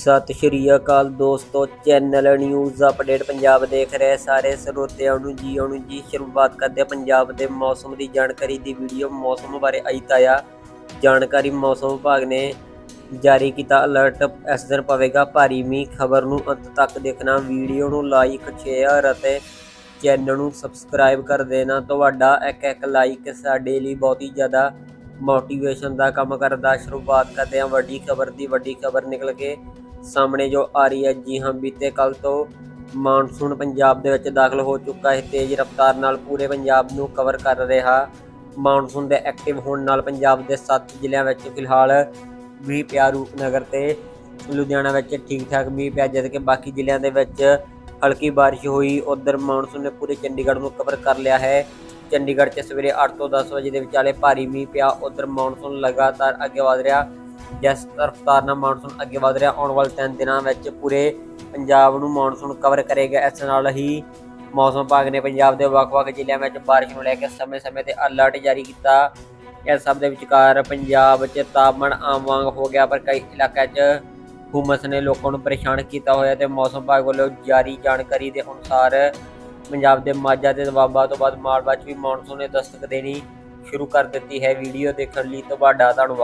ਸਤਿ ਸ਼੍ਰੀ ਅਕਾਲ ਦੋਸਤੋ channel news update Punjab ਦੇਖ ਰਹੇ ਸਾਰੇ ਸਰੋਤਿਆਂ ਨੂੰ ਜੀ ਆਉਣ ਨੂੰ ਜੀ ਸ਼ੁਰੂਆਤ ਕਰਦੇ ਪੰਜਾਬ ਦੇ ਮੌਸਮ ਦੀ ਜਾਣਕਾਰੀ ਦੀ ਵੀਡੀਓ ਮੌਸਮ ਬਾਰੇ ਆਈ ਤਾਇਆ ਜਾਣਕਾਰੀ ਮੌਸਮ ਵਿਭਾਗ ਨੇ ਜਾਰੀ ਕੀਤਾ ਅਲਰਟ ਅਸਰ ਪਵੇਗਾ ਭਾਰੀ ਮੀਂਹ। ਖਬਰ ਨੂੰ ਅੰਤ ਤੱਕ ਦੇਖਣਾ ਵੀਡੀਓ ਨੂੰ ਲਾਈਕ ਸ਼ੇਅਰ ਅਤੇ ਚੈਨਲ ਨੂੰ ਸਬਸਕ੍ਰਾਈਬ ਕਰ ਦੇਣਾ। ਤੁਹਾਡਾ ਇੱਕ ਇੱਕ ਲਾਈਕ ਸਾਡੇ ਲਈ ਬਹੁਤ ਹੀ ਜ਼ਿਆਦਾ ਮੋਟੀਵੇਸ਼ਨ ਦਾ ਕੰਮ ਕਰਦਾ। ਸ਼ੁਰੂਆਤ ਕਰਦੇ ਹਾਂ ਵੱਡੀ ਖਬਰ ਦੀ। ਵੱਡੀ ਖਬਰ ਨਿਕਲ ਕੇ ਸਾਹਮਣੇ ਜੋ ਆ ਰਹੀ ਹੈ ਜੀ ਹਾਂ, ਬੀਤੇ ਕੱਲ ਤੋਂ ਮਾਨਸੂਨ ਪੰਜਾਬ ਦੇ ਵਿੱਚ ਦਾਖਲ ਹੋ ਚੁੱਕਾ ਹੈ। ਤੇਜ਼ ਰਫ਼ਤਾਰ ਨਾਲ ਪੂਰੇ ਪੰਜਾਬ ਨੂੰ ਕਵਰ ਕਰ ਰਿਹਾ ਮਾਨਸੂਨ ਦੇ ਐਕਟਿਵ ਹੋਣ ਨਾਲ ਪੰਜਾਬ ਦੇ 7 ਜ਼ਿਲ੍ਹਿਆਂ ਵਿੱਚ ਫਿਲਹਾਲ ਮੀਂਹ ਪਿਆ ਰੂਪਨਗਰ ਤੇ। ਲੁਧਿਆਣਾ ਵਿੱਚ ਠੀਕ ਠਾਕ ਮੀਂਹ ਪਿਆ ਜਦ ਕਿ ਬਾਕੀ ਜ਼ਿਲ੍ਹਿਆਂ ਦੇ ਵਿੱਚ ਹਲਕੀ ਬਾਰਿਸ਼ ਹੋਈ। ਉਧਰ ਮਾਨਸੂਨ ਨੇ ਪੂਰੇ ਚੰਡੀਗੜ੍ਹ ਨੂੰ ਕਵਰ ਕਰ ਲਿਆ ਹੈ। ਚੰਡੀਗੜ੍ਹ 'ਚ ਸਵੇਰੇ 8 ਤੋਂ 10 ਵਜੇ ਦੇ ਵਿਚਾਲੇ ਭਾਰੀ ਮੀਂਹ ਪਿਆ। ਉਧਰ ਮਾਨਸੂਨ ਲਗਾਤਾਰ ਅੱਗੇ ਵਧ ਰਿਹਾ। ਜਿਸ ਰਫ਼ਤਾਰ ਨਾਲ ਮੌਨਸੂਨ ਅੱਗੇ ਵਧ ਰਿਹਾ। ਆਉਣ ਵਾਲੇ 3 ਦਿਨਾਂ ਵਿੱਚ ਪੂਰੇ ਪੰਜਾਬ ਨੂੰ ਮੌਨਸੂਨ ਕਵਰ ਕਰੇਗਾ। ਇਸ ਨਾਲ ਹੀ ਮੌਸਮ ਵਿਭਾਗ ਨੇ ਪੰਜਾਬ ਦੇ ਵੱਖ-ਵੱਖ ਜ਼ਿਲ੍ਹਿਆਂ ਵਿੱਚ ਬਾਰਿਸ਼ ਨੂੰ ਲੈ ਕੇ ਸਮੇਂ-ਸਮੇਂ ਤੇ ਅਲਰਟ ਜਾਰੀ ਕੀਤਾ। ਇਸ ਸਭ ਦੇ ਵਿਚਕਾਰ ਪੰਜਾਬ 'ਚ ਤਾਪਮਾਨ ਆਮ ਵਾਂਗ ਹੋ ਗਿਆ, ਪਰ ਕਈ ਇਲਾਕਿਆਂ 'ਚ ਹੁਮਸ ਨੇ ਲੋਕਾਂ ਨੂੰ ਪਰੇਸ਼ਾਨ ਕੀਤਾ ਹੋਇਆ ਤੇ ਮੌਸਮ ਵਿਭਾਗ ਵੱਲੋਂ ਜਾਰੀ ਜਾਣਕਾਰੀ ਦੇ ਅਨੁਸਾਰ ਪੰਜਾਬ ਦੇ ਮਾਝਾ ਤੇ ਦੁਆਬਾ ਤੋਂ ਬਾਅਦ ਮਾਲਵਾ 'ਚ ਵੀ ਮੌਨਸੂਨ ਨੇ ਦਸਤਕ ਦੇਣੀ ਸ਼ੁਰੂ ਕਰ ਦਿੱਤੀ ਹੈ। ਵੀਡੀਓ ਦੇਖਣ ਲਈ ਤੁਹਾਡਾ ਧੰਨਵਾਦ।